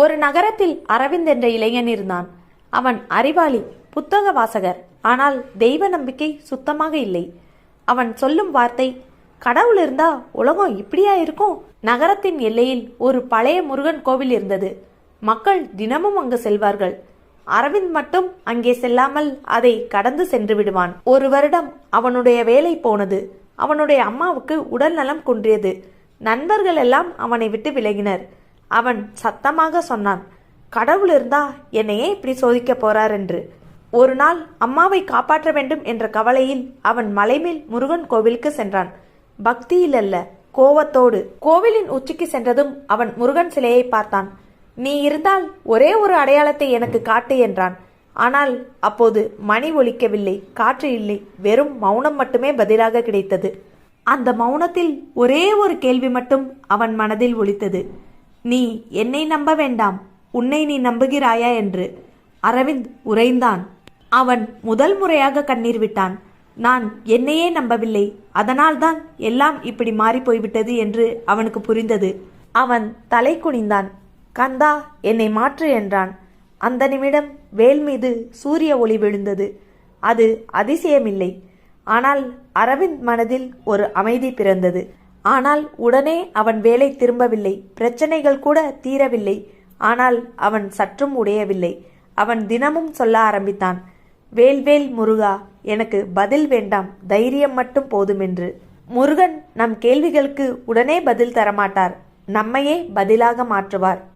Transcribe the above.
ஒரு நகரத்தில் அரவிந்த் என்ற இளைஞன் இருந்தான். அவன் அறிவாளி புத்தக வாசகர். ஆனால் தெய்வ நம்பிக்கை சுத்தமாக இல்லை. அவன் சொல்லும் வார்த்தை கடவுள் இருந்தா உலகம் இப்படியா இருக்கும்? நகரத்தின் எல்லையில் ஒரு பழைய முருகன் கோவில் இருந்தது. மக்கள் தினமும் அங்கு செல்வார்கள். அரவிந்த் மட்டும் அங்கே செல்லாமல் அதை கடந்து சென்று விடுவான். ஒரு வருடம் அவனுடைய வேலை போனது. அவனுடைய அம்மாவுக்கு உடல் நலம் குன்றியது. நண்பர்கள் எல்லாம் அவனை விட்டு விலகினர். அவன் சத்தமாக சொன்னான் கடவுள் இருந்தா என்னையே இப்படி சோதிக்க போறார் என்று. ஒரு நாள் அம்மாவை காப்பாற்ற வேண்டும் என்ற கவலையில் அவன் மலைமேல் முருகன் கோவிலுக்கு சென்றான். பக்தியில் அல்ல கோவத்தோடு. கோவிலின் உச்சிக்கு சென்றதும் அவன் முருகன் சிலையை பார்த்தான். நீ இருந்தால் ஒரே ஒரு அடையாளத்தை எனக்கு காட்டு என்றான். ஆனால் அப்போது மணி ஒலிக்கவில்லை காற்று இல்லை வெறும் மௌனம் மட்டுமே பதிலாக கிடைத்தது. அந்த மௌனத்தில் ஒரே ஒரு கேள்வி மட்டும் அவன் மனதில் ஒலித்தது. நீ என்னை நம்ப வேண்டாம் உன்னை நீ நம்புகிறாயா என்று. அரவிந்த் உறைந்தான். அவன் முதல் முறையாக கண்ணீர் விட்டான். நான் என்னையே நம்பவில்லை அதனால்தான் எல்லாம் இப்படி மாறி போய்விட்டது என்று அவனுக்கு புரிந்தது. அவன் தலை குனிந்தான். கந்தா என்னை மாற்று என்றான். அந்த நிமிடம் வேல் மீது சூரிய ஒளி விழுந்தது. அது அதிசயமில்லை. ஆனால் அரவிந்த் மனதில் ஒரு அமைதி பிறந்தது. ஆனால் உடனே அவன் வேலை திரும்பவில்லை. பிரச்சனைகள் கூட தீரவில்லை. ஆனால் அவன் சற்றும் உடையவில்லை. அவன் தினமும் சொல்ல ஆரம்பித்தான் வேல்வேல் முருகா எனக்கு பதில் வேண்டாம். தைரியம் மட்டும் போதுமென்று முருகன் நம் கேள்விகளுக்கு உடனே பதில் தரமாட்டார். நம்மையே பதிலாக மாற்றுவார்.